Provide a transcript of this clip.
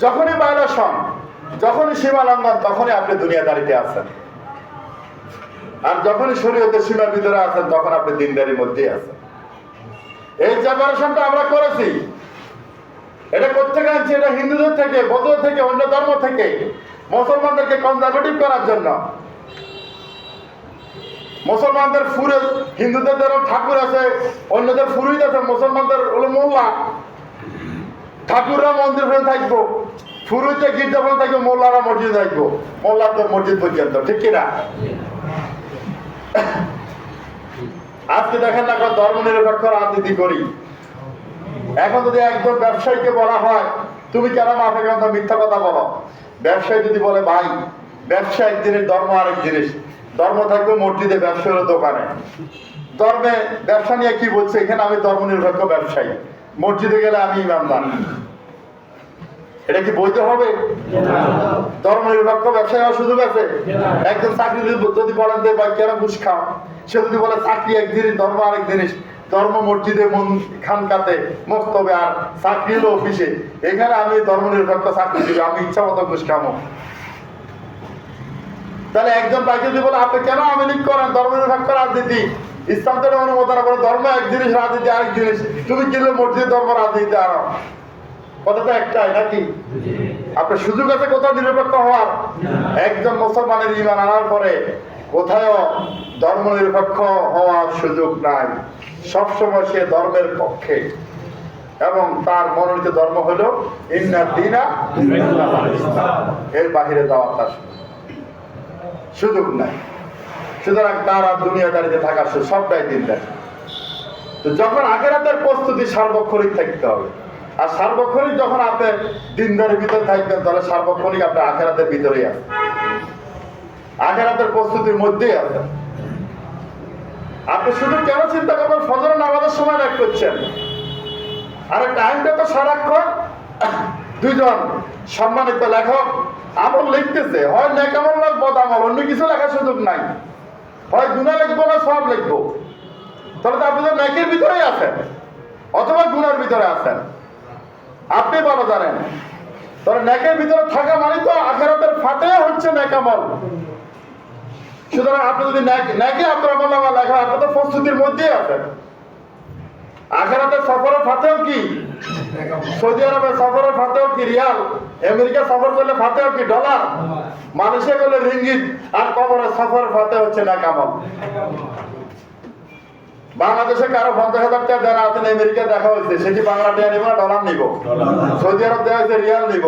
যখনই ভায়োলেশন যখনই সীমা লঙ্ঘন, তখনই আপনি দুনিয়াদারিতে আছেন। আর যখনই শরীয়তের সীমার ভিতরে আছেন, তখন আপনি দিনদারির মধ্যেই আছেন। এই সেপারেশনটা আমরা করেছি। এটা কোথেকে আনছি? এটা হিন্দুদের থেকে বৌদ্ধ থেকে, অন্য ধর্ম থেকে, মুসলমানদেরকে কনজারভেটিভ করার জন্য। মুসলমানদের ফুরে, হিন্দুদের যেরকম ঠাকুর আছে, অন্যদের ফুরুই আছে, মুসলমানদের হলো মোল্লা ঠাকুররা মন্দির ফেলে থাকব। গির্জা ফেলে থাকব, মোল্লারা মসজিদ থাকব। মোল্লার তো মসজিদ পর্যন্ত ঠিক কিনা আজকে দেখেন না আমরা ধর্ম নিরপেক্ষ রাজনীতি করি। এখন যদি একজন ব্যবসায়ীকে বলা হয়, তুমি কেন মাফে কেন মিথ্যা কথা বলো? ব্যবসায়ী যদি বলে, ভাই ব্যবসা এক জিনিস ধর্ম আরেক জিনিস। ধর্ম থাকবে মসজিদে ব্যবসা হলো দোকানে। ধর্মে ব্যবসা নিয়ে কি বলছে? এখানে আমি ধর্ম নিরপেক্ষ ব্যবসায়ী। মসজিদে গেলে আমি ইমানদার। এটা কি বইতে হবে? ধর্ম নিরপেক্ষ ব্যবসায় হওয়ার সুযোগ আছে? একজন চাকরি যদি- বলেন যে, ভাই, কেন ঘুষ খাও? সে যদি বলে, চাকরি এক জিনিস, ধর্ম আরেক জিনিস। ধর্ম মসজিদে মন খানকাতে মক্তবে আর চাকরি হলো অফিসে। এখানে আমি ধর্ম নিরপেক্ষ চাকরি দিবি, আমি ইচ্ছা মতো ঘুষ খামো তাহলে একজন তাকে যদি বলে, আপনি কেন আওয়ামী লীগ করেন? ধর্ম নিরপেক্ষ রাজনীতি। ইসলাম তো অনুমোদন করে, ধর্ম এক জিনিস, রাজনীতি আরেক জিনিস। তুমি কিনলে মসজিদ ধর্ম রাজনীতি আনো। কথা তো একটাই নাকি? আপনার সুযোগ আছে কোথাও নিরপেক্ষ হওয়ার? একজন মুসলমানের ইমান আনার পরে কোথাও ধর্ম নিরপেক্ষ হওয়ার সুযোগ নাই। সবসময় সে ধর্মের পক্ষে। এবং তার মনোনীত ধর্ম হলো ইন্না দিনা এর বাহিরে যাওয়ার তার সুযোগ নাই। সুতরাং তার আর দুনিয়াদারিতে থাকার সবটাই দিন দেয়। তো যখন আখেরাতের প্রস্তুতি সার্বক্ষণিক থাকতে হবে আর সার্বক্ষণিক যখন আপনি দিনদারের ভিতরে থাকবেন, তাহলে সার্বক্ষণিক আপনি আখেরাতের ভিতরেই আছেন। আখেরাতের প্রস্তুতির মধ্যেই আছেন। আপনি শুধু কেন চিন্তা করবেন? ফজর নামাজের সময় ত্যাগ করছেন? আরে টাইমটা তো সারাক্ষণ। দুইজন সম্মানিত লেখক আমল লিখতেছে। হয় নেক আমল না বদ আমল অন্য কিছু লেখার সুযোগ নাই। হয় গুণা লিখব না সব লিখব। তাহলে তো আপনি তো নেকের ভিতরেই আছেন। অথবা গুণার ভিতরে আছেন। আপনি ভালো জানেন। তাহলে নেকের ভিতরে থাকা মানে তো আখেরাতের ফাটে হচ্ছে নেকামল সুতরাং আপনি যদি ন্যাক- আপনার আমল নামা লেখা আপনি তো প্রস্তুতির মধ্যেই আছেন আখেরাতের সফরের ফাতেও কি? সৌদি আরবের সফরের ফাতেও কি রিয়াল? আমেরিকা সফর করলে ফাতেও কি ডলার? মালয়েশিয়া করলে রিঙ্গিত? আর কবরের সফরের ফাতে হচ্ছে না কামল বাংলাদেশে কারও পঞ্চাশ হাজার টাকা দেন আছেন আমেরিকা দেখা হয়েছে সেটি বাংলা টাকা নিব না ডলার নিব? সৌদি আরব দেওয়া হয়েছে রিয়াল নিব।